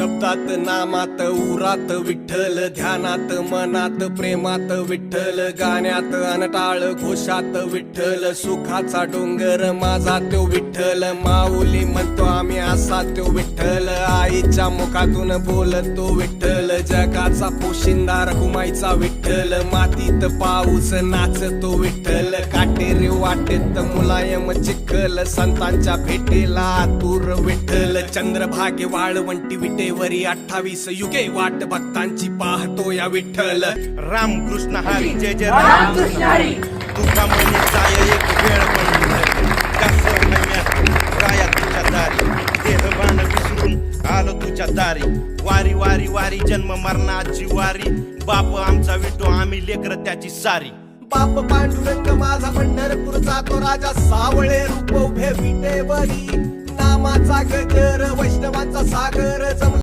शब्दात नामात उरात विठ्ठल ध्यानात मनात प्रेमात विठ्ठल गाण्यात अनटाळ घोषात विठ्ठल सुखाचा डोंगर माझा तो विठ्ठल माऊली म्हणतो आम्ही असा तो विठ्ठल आईच्या मुखातून बोलतो विठ्ठल जगाचा पोशिंदा रघुमाईचा विठ्ठल मातीत पाऊस नाचतो विठ्ठल काटेरी वाटेत मुलायम चिखल संतांच्या भेटेला आतुर विठ्ठल चंद्रभागे वाळवंटी विटेवरी अठ्ठावीस युगे वाट भक्तांची पाहतो या विठ्ठल. रामकृष्ण हरी जय जय रामकृष्ण हरी. तुका म्हणे जाय एक वेळ पण कसं नव्या राया तुझ्या दारी देहबान विसरून आलो तुझ्या दारी. वारी वारी वारी जन्म मरणाची वारी. बाप आमचा विटो आम्ही लेकर त्याची सारी. बाप पांडुरंग माझा पंढरपूरचा तो राजा. सावळे रूप उभे विटेवरी. नामाचा गजर वैष्णवांचा सागर जमला.